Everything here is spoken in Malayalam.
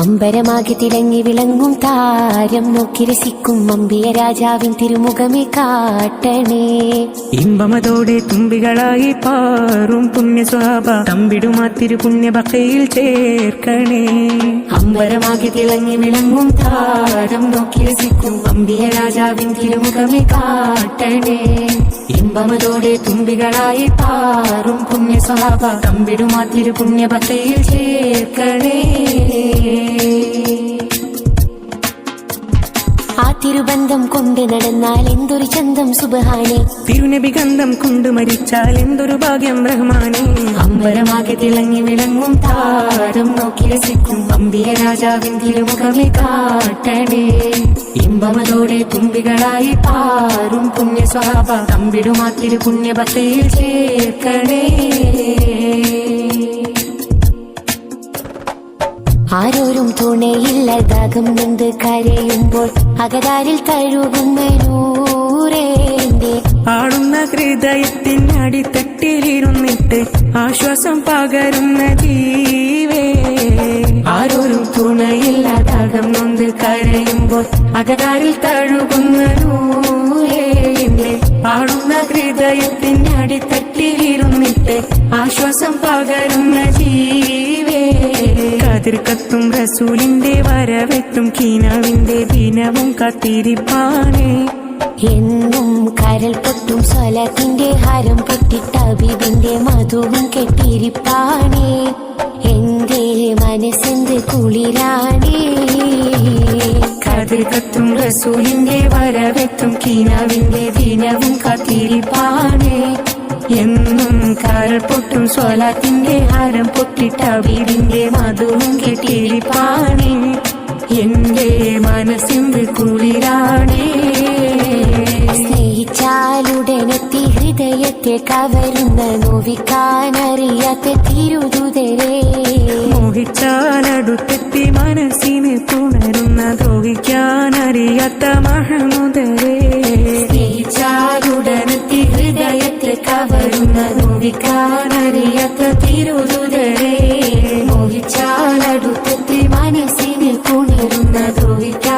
അമ്പരമാകെ തിളങ്ങി വിളങ്ങും താരം നോക്കി രസിക്കും അമ്പിയ രാജാവിൻ തിരുമുഖമേ കാട്ടണേ. ഇമ്പമതോടെ തുമ്പികളായി പാറും പുണ്യസ്വാഭ തമ്പിടുമാ തിരു പുണ്യബക്കയിൽ ചേർക്കണേ. അമ്പരമാകെ തിളങ്ങി വിളങ്ങും താരം നോക്കി രസിക്കും അമ്പിയ രാജാവിൻ തിരുമുഖമേ കാട്ടണേ. ഇമ്പമതോടെ തുമ്പികളായി പാറും പുണ്യസ്വഭാവ തമ്പിടുമാ തിരു പുണ്യഭക്തയിൽ ചേർക്കണേ. തിരുബന്ധം കൊണ്ട് നടന്നാൽ എന്തൊരു ചന്തം സുബഹാനെ? തിരുനബി ഗന്ധം കൊണ്ട് മരിച്ചാൽ എന്തൊരു ഭാഗ്യം റഹ്മാനെ? അമ്പരമാകെ തിളങ്ങി വിളങ്ങും താരം നോക്കി രസിക്കും അമ്പിയ രാജാവിൻ തിരുമുഖമേ കാട്ടണേ. ഇമ്പമതോടെ തുമ്പികളായി പാറും പുണ്യസ്വാഭ തമ്പിടുമാ തമ്പിടുമാത്തിരു പുണ്യഭക്തയിൽ ചേർക്കണേ. ആരോരും തുണയില്ല ദാഗം നിന്ന് കരയുമ്പോൾ അകതാരിൽ തഴുകുന്ന നൂറേന്റെ ആടുന്ന ഹൃദയത്തിൻ അടിത്തട്ടിലിരുന്നിട്ട് ആശ്വാസം പകരുന്ന ജീവേ. ആരോരും തുണയില്ല ദാഗം നിന്ന് കരയുമ്പോൾ അകതാരിൽ തഴുകുന്ന നൂറേന്റെ ആടുന്ന ഹൃദയത്തിൻ അടിത്തട്ടിലിരുന്നിട്ട് ആശ്വാസം പകരുന്ന കതിർ കത്തും റസൂലിന്റെ വരവെത്തും കീനാവിന്റെ ദിനവും കത്തിരിപ്പാണേ എന്നും കരൽ പൊട്ടും സ്വലത്തിന്റെ ഹരം പൊട്ടിട്ട അബീബിന്റെ മധുവും കെട്ടിരിപ്പാണേ എന്റെ മനസ്സെന്ത് കുളിരാണേ കതിർ കത്തും റസൂലിന്റെ വരവെത്തും കീനാവിന്റെ ദിനവും കാത്തിരിപ്പാനേ. എന്നും കാൽ പൊട്ടും സ്വലാത്തിന്റെ ഹരം പൊട്ടിട്ട വീടിന്റെ മധുവും കെട്ടിരിപ്പാണേ എന്റെ മനസ്സിന്ത് കുളിരാണേ സ്നേഹിച്ചാലുടനെത്തി ഹൃദയത്തെ കവരുന്ന നോവിക്കാനറിയാത്ത തിരുതുതരേ. മോഹിച്ചാലടുത്തെത്തി മനസ്സിന് എന്ന ദ്രോഹിക്കാൻ മഹമുദരേ. സ്നേഹിച്ചാലുടനെത്തി ഹൃദയത്തെ കവരുന്ന ദ്രോഹിക്കാൻ അറിയാത്ത മോഹിച്ചാലടുത്തെത്തി മനസ്സിനെ കുണരുന്ന ദ്രോഹിക്കാൻ